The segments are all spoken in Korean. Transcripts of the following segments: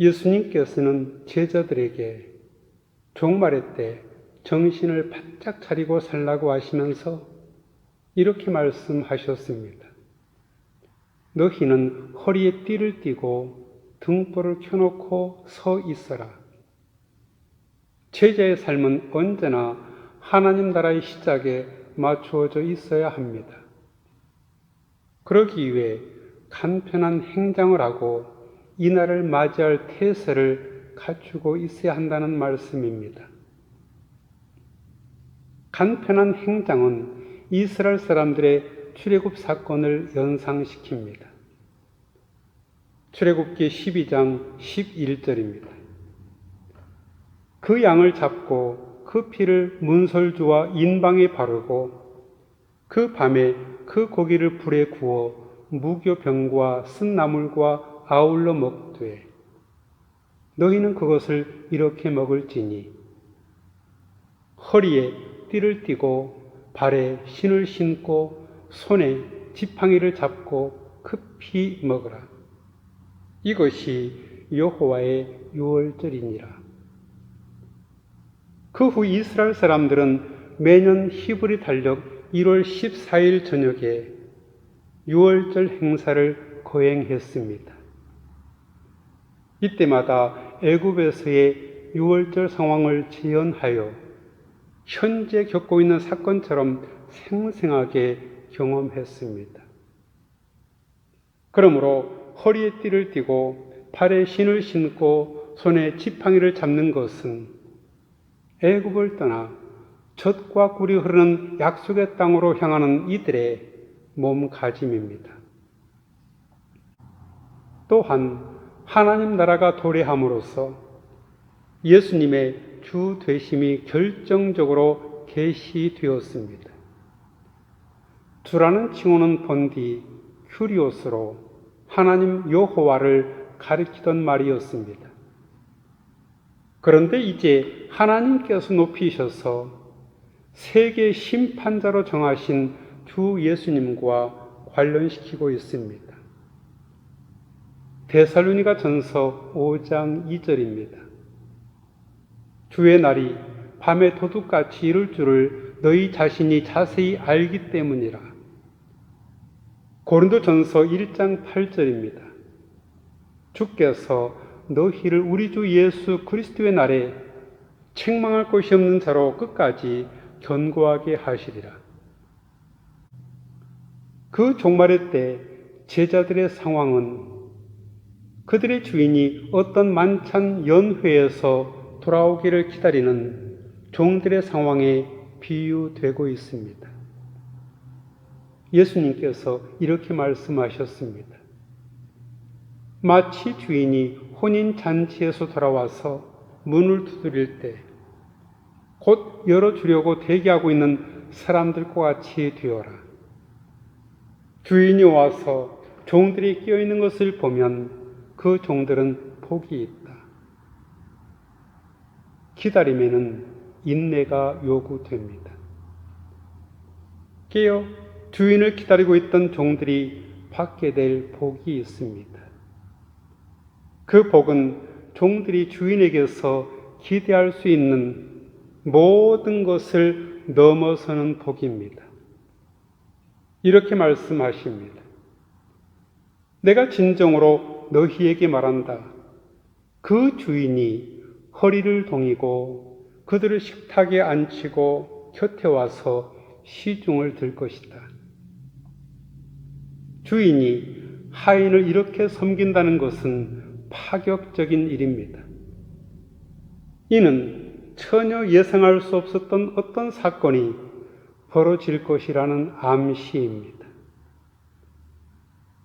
예수님께서는 제자들에게 종말의 때 정신을 바짝 차리고 살라고 하시면서 이렇게 말씀하셨습니다. 너희는 허리에 띠를 띠고 등불을 켜놓고 서 있어라. 제자의 삶은 언제나 하나님 나라의 시작에 맞추어져 있어야 합니다. 그러기 위해 간편한 행장을 하고 이날을 맞이할 태세를 갖추고 있어야 한다는 말씀입니다. 간편한 행장은 이스라엘 사람들의 출애굽 사건을 연상시킵니다. 출애굽기 12장 11절입니다. 그 양을 잡고 그 피를 문설주와 인방에 바르고 그 밤에 그 고기를 불에 구워 무교병과 쓴나물과 아울러 먹되 너희는 그것을 이렇게 먹을지니 허리에 띠를 띠고 발에 신을 신고 손에 지팡이를 잡고 급히 먹으라. 이것이 여호와의 유월절이니라. 그 후 이스라엘 사람들은 매년 히브리 달력 1월 14일 저녁에 유월절 행사를 거행했습니다. 이때마다 애굽에서의 유월절 상황을 재현하여 현재 겪고 있는 사건처럼 생생하게 경험했습니다. 그러므로 허리에 띠를 띠고 발에 신을 신고 손에 지팡이를 잡는 것은 애굽을 떠나 젖과 꿀이 흐르는 약속의 땅으로 향하는 이들의 몸가짐입니다. 또한 하나님 나라가 도래함으로써 예수님의 주 되심이 결정적으로 계시되었습니다. 주라는 칭호는 본디 큐리오스로 하나님 여호와를 가리키던 말이었습니다. 그런데 이제 하나님께서 높이셔서 세계 심판자로 정하신 주 예수님과 관련시키고 있습니다. 데살로니가 전서 5장 2절입니다. 주의 날이 밤에 도둑같이 이룰 줄을 너희 자신이 자세히 알기 때문이라. 고린도 전서 1장 8절입니다. 주께서 너희를 우리 주 예수 그리스도의 날에 책망할 것이 없는 자로 끝까지 견고하게 하시리라. 그 종말의 때 제자들의 상황은 그들의 주인이 어떤 만찬 연회에서 돌아오기를 기다리는 종들의 상황에 비유되고 있습니다. 예수님께서 이렇게 말씀하셨습니다. 마치 주인이 혼인 잔치에서 돌아와서 문을 두드릴 때 곧 열어주려고 대기하고 있는 사람들과 같이 되어라. 주인이 와서 종들이 끼어 있는 것을 보면 그 종들은 복이 있다. 기다림에는 인내가 요구됩니다. 깨어 주인을 기다리고 있던 종들이 받게 될 복이 있습니다. 그 복은 종들이 주인에게서 기대할 수 있는 모든 것을 넘어서는 복입니다. 이렇게 말씀하십니다. 내가 진정으로 너희에게 말한다. 그 주인이 허리를 동이고 그들을 식탁에 앉히고 곁에 와서 시중을 들 것이다. 주인이 하인을 이렇게 섬긴다는 것은 파격적인 일입니다. 이는 전혀 예상할 수 없었던 어떤 사건이 벌어질 것이라는 암시입니다.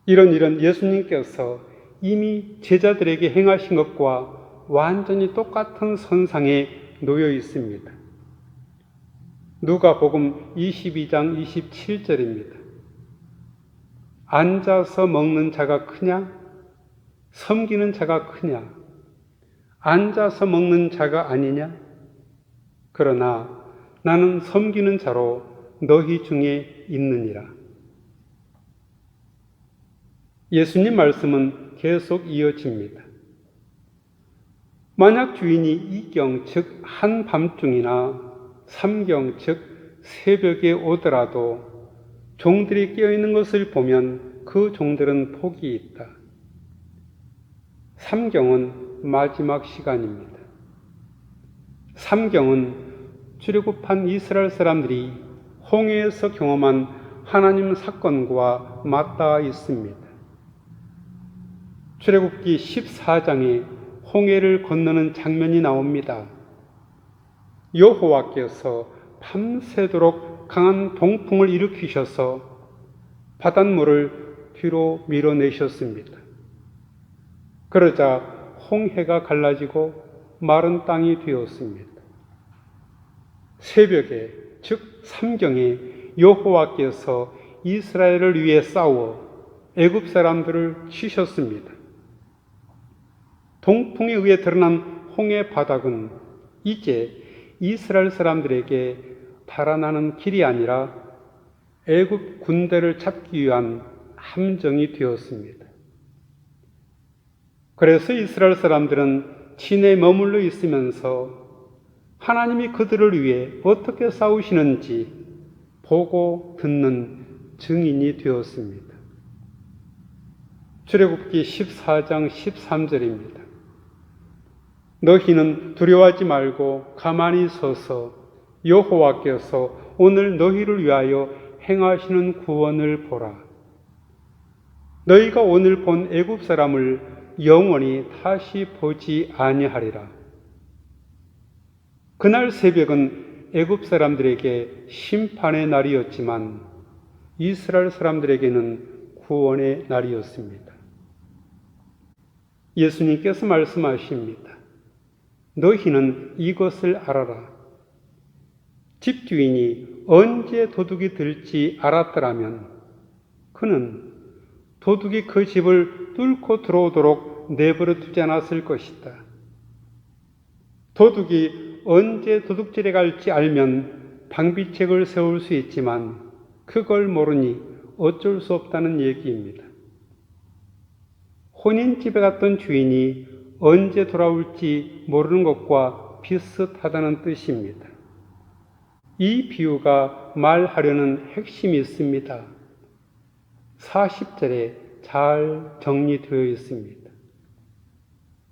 이런 일은 예수님께서 이미 제자들에게 행하신 것과 완전히 똑같은 선상에 놓여 있습니다. 누가 복음 22장 27절입니다. 앉아서 먹는 자가 크냐? 섬기는 자가 크냐? 앉아서 먹는 자가 아니냐? 그러나 나는 섬기는 자로 너희 중에 있느니라. 예수님 말씀은 계속 이어집니다. 만약 주인이 이경 즉 한밤중이나 삼경 즉 새벽에 오더라도 종들이 깨어 있는 것을 보면 그 종들은 복이 있다. 삼경은 마지막 시간입니다. 삼경은 출애굽한 이스라엘 사람들이 홍해에서 경험한 하나님 사건과 맞닿아 있습니다. 출애굽기 14장에 홍해를 건너는 장면이 나옵니다. 여호와께서 밤새도록 강한 동풍을 일으키셔서 바닷물을 뒤로 밀어내셨습니다. 그러자 홍해가 갈라지고 마른 땅이 되었습니다. 새벽에 즉 삼경에 여호와께서 이스라엘을 위해 싸워 애굽 사람들을 치셨습니다. 동풍에 의해 드러난 홍해 바닥은 이제 이스라엘 사람들에게 달아나는 길이 아니라 애굽 군대를 잡기 위한 함정이 되었습니다. 그래서 이스라엘 사람들은 진에 머물러 있으면서 하나님이 그들을 위해 어떻게 싸우시는지 보고 듣는 증인이 되었습니다. 출애굽기 14장 13절입니다. 너희는 두려워하지 말고 가만히 서서 여호와께서 오늘 너희를 위하여 행하시는 구원을 보라. 너희가 오늘 본 애굽 사람을 영원히 다시 보지 아니하리라. 그날 새벽은 애굽 사람들에게 심판의 날이었지만 이스라엘 사람들에게는 구원의 날이었습니다. 예수님께서 말씀하십니다. 너희는 이것을 알아라. 집주인이 언제 도둑이 들지 알았더라면 그는 도둑이 그 집을 뚫고 들어오도록 내버려 두지 않았을 것이다. 도둑이 언제 도둑질에 갈지 알면 방비책을 세울 수 있지만 그걸 모르니 어쩔 수 없다는 얘기입니다. 혼인집에 갔던 주인이 언제 돌아올지 모르는 것과 비슷하다는 뜻입니다. 이 비유가 말하려는 핵심이 있습니다. 40절에 잘 정리되어 있습니다.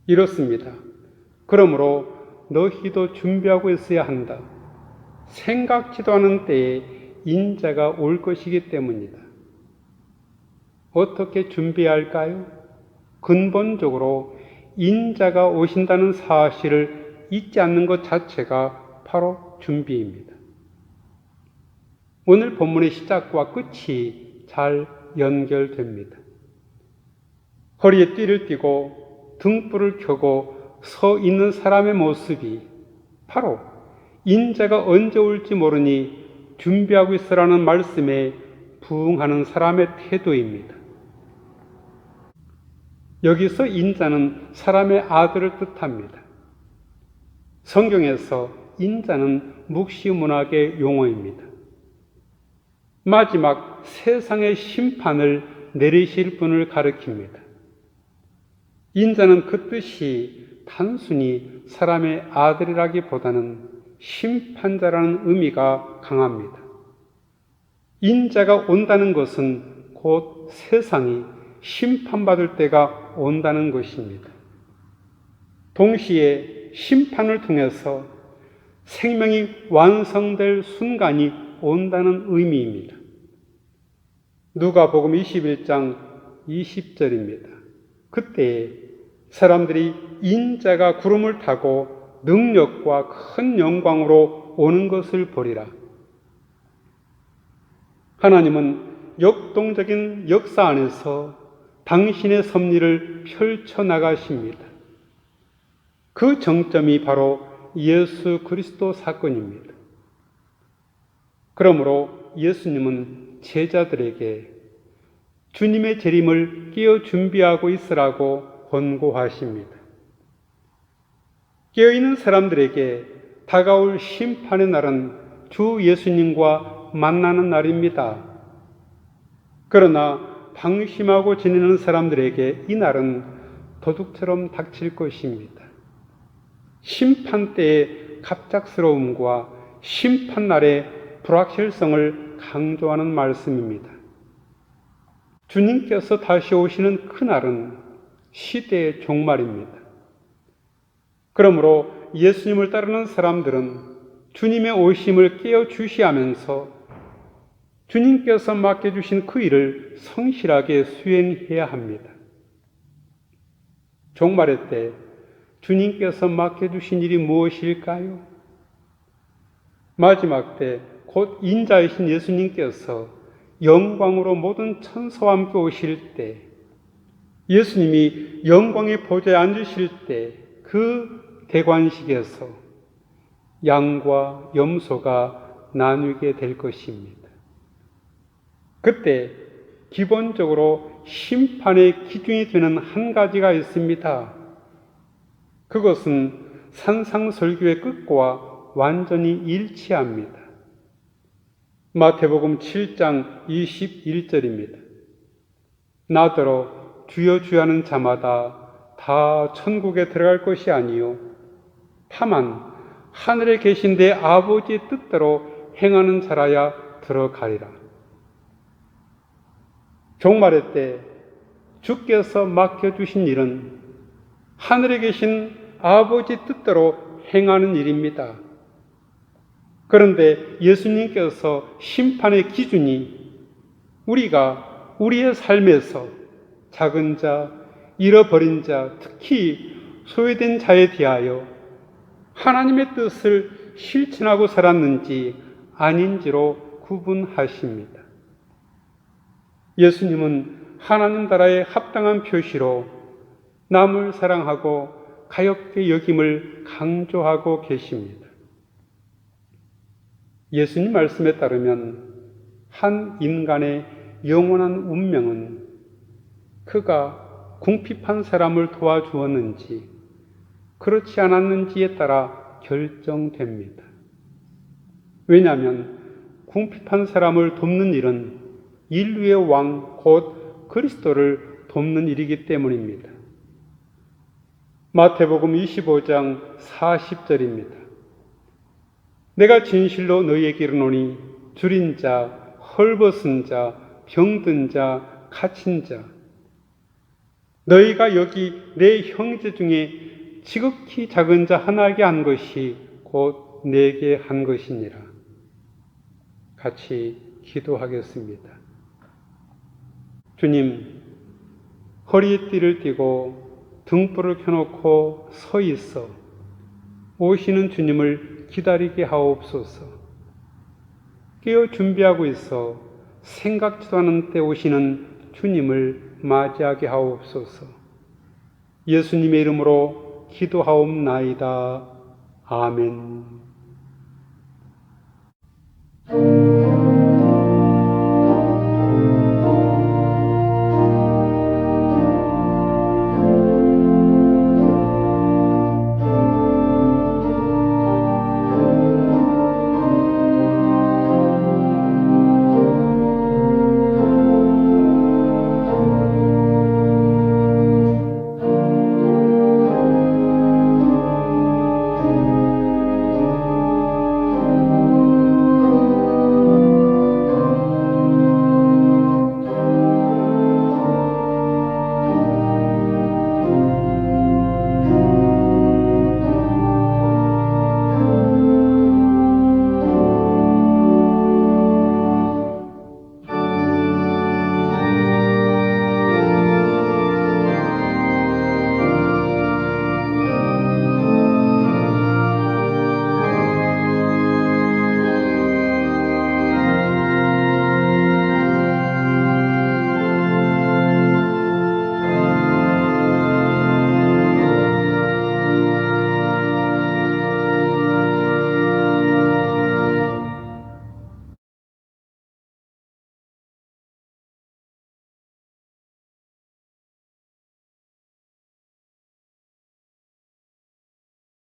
이렇습니다. 그러므로 너희도 준비하고 있어야 한다. 생각지도 않은 때에 인자가 올 것이기 때문이다. 어떻게 준비할까요? 근본적으로 인자가 오신다는 사실을 잊지 않는 것 자체가 바로 준비입니다. 오늘 본문의 시작과 끝이 잘 연결됩니다. 허리에 띠를 띠고 등불을 켜고 서 있는 사람의 모습이 바로 인자가 언제 올지 모르니 준비하고 있으라는 말씀에 부응하는 사람의 태도입니다. 여기서 인자는 사람의 아들을 뜻합니다. 성경에서 인자는 묵시문학의 용어입니다. 마지막 세상의 심판을 내리실 분을 가리킵니다. 인자는 그 뜻이 단순히 사람의 아들이라기보다는 심판자라는 의미가 강합니다. 인자가 온다는 것은 곧 세상이 심판받을 때가 온다는 것입니다. 동시에 심판을 통해서 생명이 완성될 순간이 온다는 의미입니다. 누가 복음 21장 20절입니다. 그때 사람들이 인자가 구름을 타고 능력과 큰 영광으로 오는 것을 보리라. 하나님은 역동적인 역사 안에서 당신의 섭리를 펼쳐 나가십니다. 그 정점이 바로 예수 그리스도 사건입니다. 그러므로 예수님은 제자들에게 주님의 재림을 끼어 준비하고 있으라고 권고하십니다. 깨어있는 사람들에게 다가올 심판의 날은 주 예수님과 만나는 날입니다. 그러나 방심하고 지내는 사람들에게 이 날은 도둑처럼 닥칠 것입니다. 심판 때의 갑작스러움과 심판 날의 불확실성을 강조하는 말씀입니다. 주님께서 다시 오시는 그날은 시대의 종말입니다. 그러므로 예수님을 따르는 사람들은 주님의 오심을 깨어 주시하면서 주님께서 맡겨주신 그 일을 성실하게 수행해야 합니다. 종말의 때 주님께서 맡겨주신 일이 무엇일까요? 마지막 때 곧 인자이신 예수님께서 영광으로 모든 천사와 함께 오실 때 예수님이 영광의 보좌에 앉으실 때 그 대관식에서 양과 염소가 나누게 될 것입니다. 그때 기본적으로 심판의 기준이 되는 한 가지가 있습니다. 그것은 산상설교의 끝과 완전히 일치합니다. 마태복음 7장 21절입니다. 나더러 주여 주여하는 자마다 다 천국에 들어갈 것이 아니요 다만 하늘에 계신 내 아버지의 뜻대로 행하는 자라야 들어가리라. 종말의 때 주께서 맡겨주신 일은 하늘에 계신 아버지 뜻대로 행하는 일입니다. 그런데 예수님께서 심판의 기준이 우리가 우리의 삶에서 작은 자, 잃어버린 자, 특히 소외된 자에 대하여 하나님의 뜻을 실천하고 살았는지 아닌지로 구분하십니다. 예수님은 하나님 나라의 합당한 표시로 남을 사랑하고 가엽게 여김을 강조하고 계십니다. 예수님 말씀에 따르면 한 인간의 영원한 운명은 그가 궁핍한 사람을 도와주었는지 그렇지 않았는지에 따라 결정됩니다. 왜냐하면 궁핍한 사람을 돕는 일은 인류의 왕, 곧 그리스도를 돕는 일이기 때문입니다. 마태복음 25장 40절입니다. 내가 진실로 너희에게 이르노니 줄인 자, 헐벗은 자, 병든 자, 갇힌 자 너희가 여기 내 형제 중에 지극히 작은 자 하나에게 한 것이 곧 내게 한 것이니라. 같이 기도하겠습니다. 주님, 허리에 띠를 띠고 등불을 켜놓고 서 있어 오시는 주님을 기다리게 하옵소서. 깨어 준비하고 있어 생각지도 않은 때 오시는 주님을 맞이하게 하옵소서. 예수님의 이름으로 기도하옵나이다. 아멘.